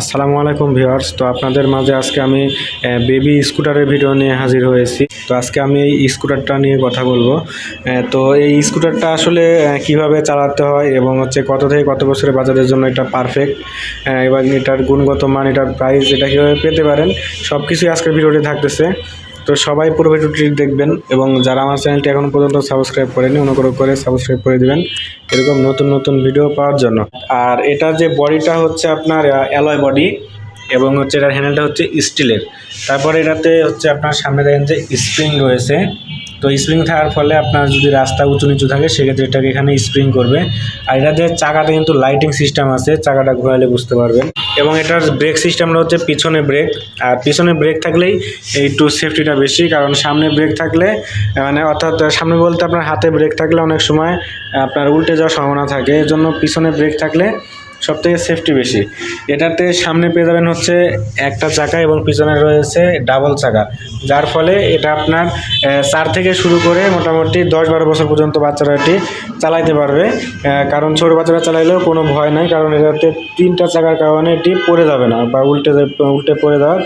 আসসালামু আলাইকুম ভিউয়ার্স। তো আপনাদের মাঝে আজকে আমি বেবি স্কুটারের ভিডিও নিয়ে হাজির হয়েছি। তো আজকে আমি এই স্কুটারটা নিয়ে কথা বলব। তো এই স্কুটারটা আসলে কীভাবে চালাতে হয় এবং হচ্ছে কত থেকে কত বছরের বাচ্চাদের জন্য এটা পারফেক্ট এবং এটার গুণগত মান, এটার প্রাইস এটা কীভাবে পেতে পারেন সব কিছুই আজকের ভিডিওটি থাকতেছে। তো সবাই পুরো ভিডিওটি দেখবেন এবং যারা আমার চ্যানেলটি এখনও পর্যন্ত সাবস্ক্রাইব করেনি, অনুগ্রহ করে সাবস্ক্রাইব করে দেবেন এরকম নতুন নতুন ভিডিও পাওয়ার জন্য। আর এটার যে বডিটা হচ্ছে আপনার অ্যালয় বডি এবং হচ্ছে এটার হ্যান্ডেলটা হচ্ছে স্টিলের। তারপরে এটাতে হচ্ছে আপনার সামনে দেখেন যে স্প্রিং রয়েছে। তো স্প্রিং থাকার ফলে আপনার যদি রাস্তা উঁচু নিচু থাকে, সেক্ষেত্রে এটাকে এখানে স্প্রিং করবে। আর এটাতে চাকাতে কিন্তু লাইটিং সিস্টেম আছে, চাকাটা ঘোরালে বুঝতে পারবেন। এবং এটার ব্রেক সিস্টেমটা হচ্ছে পিছনে ব্রেক আর পিছনে ব্রেক থাকলেই একটু সেফটিটা বেশি, কারণ সামনে ব্রেক থাকলে মানে অর্থাৎ সামনে বলতে আপনার হাতে ব্রেক থাকলে অনেক সময় আপনার উল্টে যাওয়ার সম্ভাবনা থাকে। এর জন্য পিছনে ব্রেক থাকলে সব থেকে সেফটি বেশি। এটাতে সামনে পেয়ে যাবেন হচ্ছে একটা চাকা এবং পিছনে রয়েছে ডাবল চাকা। যার ফলে এটা আপনার চার থেকে শুরু করে মোটামুটি দশ বারো বছর পর্যন্ত বাচ্চারা এটি চালাইতে পারবে। কারণ ছোট বাচ্চারা চালাইলেও কোনো ভয় নাই, কারণ এটাতে তিনটা চাকার কারণে এটি পড়ে যাবে না বা উল্টে উল্টে পড়ে যাওয়ার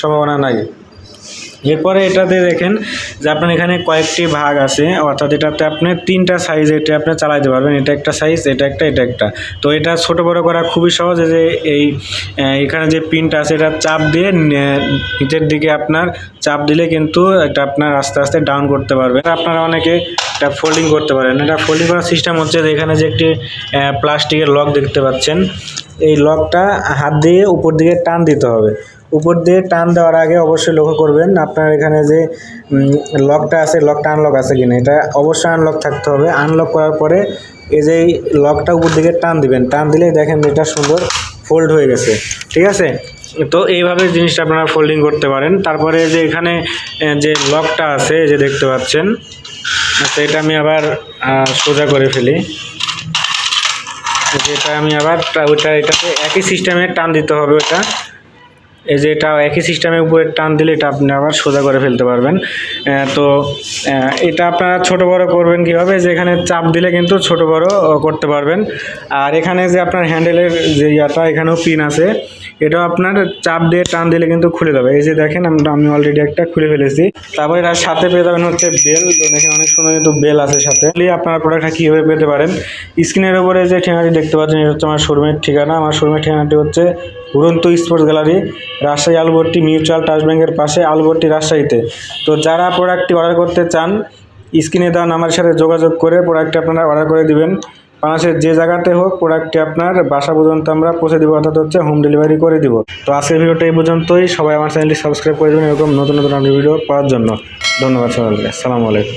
সম্ভাবনা নাই। এরপরে এটাতে দেখেন যে আপনার এখানে কয়েকটি ভাগ আছে, অর্থাৎ এটাতে আপনি তিনটা সাইজ এটা আপনি চালাইতে পারবেন। এটা একটা সাইজ এটা একটা এটা একটা। তো এটা ছোট বড় করা খুবই সহজ যে এই এখানে যে পিনটা আছে, এটা চাপ দিয়ে নিচের দিকে আপনার চাপ দিলে কিন্তু এটা আপনার আস্তে আস্তে ডাউন করতে পারবেন আপনারা অনেকে এটা ফোল্ডিং করতে পারেন। এটা ফোল্ডিং করার সিস্টেম হচ্ছে যে এখানে যে একটি প্লাস্টিকের লক দেখতে পাচ্ছেন। এই লকটা হাত দিয়ে উপর দিকে টান দিতে হবে। উপর দিয়ে টান দেওয়ার আগে অবশ্যই লক্ষ্য করবেন আপনার এখানে যে লকটা আছে, লকটা আনলক আছে কিনা, এটা অবশ্যই আনলক থাকতে হবে। আনলক করার পরে এই যে লকটা উপর দিকে টান দিবেন, টান দিলেই দেখেন এটা সুন্দর ফোল্ড হয়ে গেছে, ঠিক আছে? তো এইভাবে জিনিসটা আপনারা ফোল্ডিং করতে পারেন। তারপরে যে এখানে যে লকটা আছে যে দেখতে পাচ্ছেন আচ্ছা এটা আমি আবার সোজা করে ফেলি। যেটা আমি আবার ওইটা, এটাতে একই সিস্টেমে টান দিতে হবে ওটা এই যে এটা একই সিস্টেমের উপরে টান দিলে এটা আপনি আবার সোজা করে ফেলতে পারবেন। তো এটা আপনারা ছোট বড় করবেন কীভাবে? যে এখানে চাপ দিলে কিন্তু ছোট বড় করতে পারবেন। আর এখানে যে আপনার হ্যান্ডেলের যে ইয়াটা, এখানেও পিন আছে। এটাও আপনার চাপ দিয়ে টান দিলে কিন্তু খুলে যাবে। এই যে দেখেন আমি অলরেডি একটা খুলে ফেলেছি। তারপরে এটার সাথে পেয়ে যাবেন হচ্ছে বেল দেখেন অনেক সময় কিন্তু বেল আছে সাথে। আপনার প্রোডাক্টটা কীভাবে পেতে পারেন? স্ক্রিনের উপরে যে ঠিকানাটি দেখতে পাচ্ছেন, এটা হচ্ছে আমার শোরুমের ঠিকানা। আমার শোরুমের ঠিকানাটি হচ্ছে উড়ন্ত স্পোর্টস গ্যালারি রাজশাহী আলবর্তি মিউচুয়াল ট্রাস্ট ব্যাংকের পাশে আলবর্তি রাজশাহীতে। তো যারা প্রোডাক্টটি অর্ডার করতে চান, স্ক্রিনে দেওয়া নাম্বারের সাথে যোগাযোগ করে প্রোডাক্টটি আপনারা অর্ডার করে দিবেন। বাংলাদেশের যে জায়গাতে হোক প্রোডাক্টটি আপনার বাসা পর্যন্ত আমরা পৌঁছে দেবো, অর্থাৎ হচ্ছে হোম ডেলিভারি করে দিব। তো আজকের ভিডিওটা এই পর্যন্তই। সবাই আমার চ্যানেলটি সাবস্ক্রাইব করে দেবেন এরকম নতুন নতুন ভিডিও পাওয়ার জন্য। ধন্যবাদ সবাইকে। আসসালামু আলাইকুম।